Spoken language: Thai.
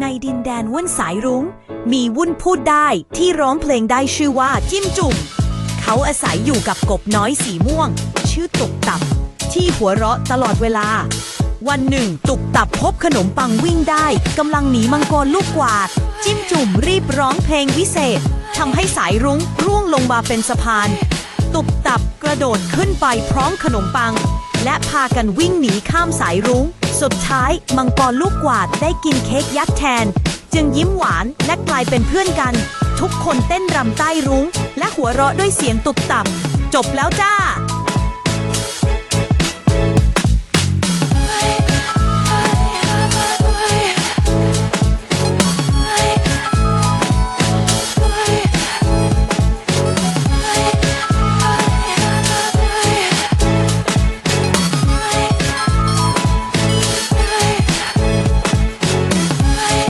ในดินแดนวุ่นสายรุง้ง มีวุ่นพูดได้ที่ร้องเพลงได้ชื่อว่าจิ้มจุ่ม เขาอาศัยอยู่กับกบน้อยสีม่วง ชื่อตุกตับ ที่หัวเราะตลอดเวลา วันหนึ่ง ตุกตับพบขนมปังวิ่งได้กำลังหนีมังกรลูกกวาด จิ้มจุ่มรีบร้องเพลงวิเศษทำให้สายรุ้งร่วงลงมาเป็นสะพาน ตุกตับกระโดดขึ้นไปพร้อมขนมปัง และพากันวิ่งหนีข้ามสายรุง้ง สุดท้ายมังกรลูกกวาดได้กินเค้กยักษ์แทน จึงยิ้มหวานและกลายเป็นเพื่อนกัน ทุกคนเต้นรำใต้รุง้ง และหัวเราะด้วยเสียงตุบตับ จบแล้วจ้า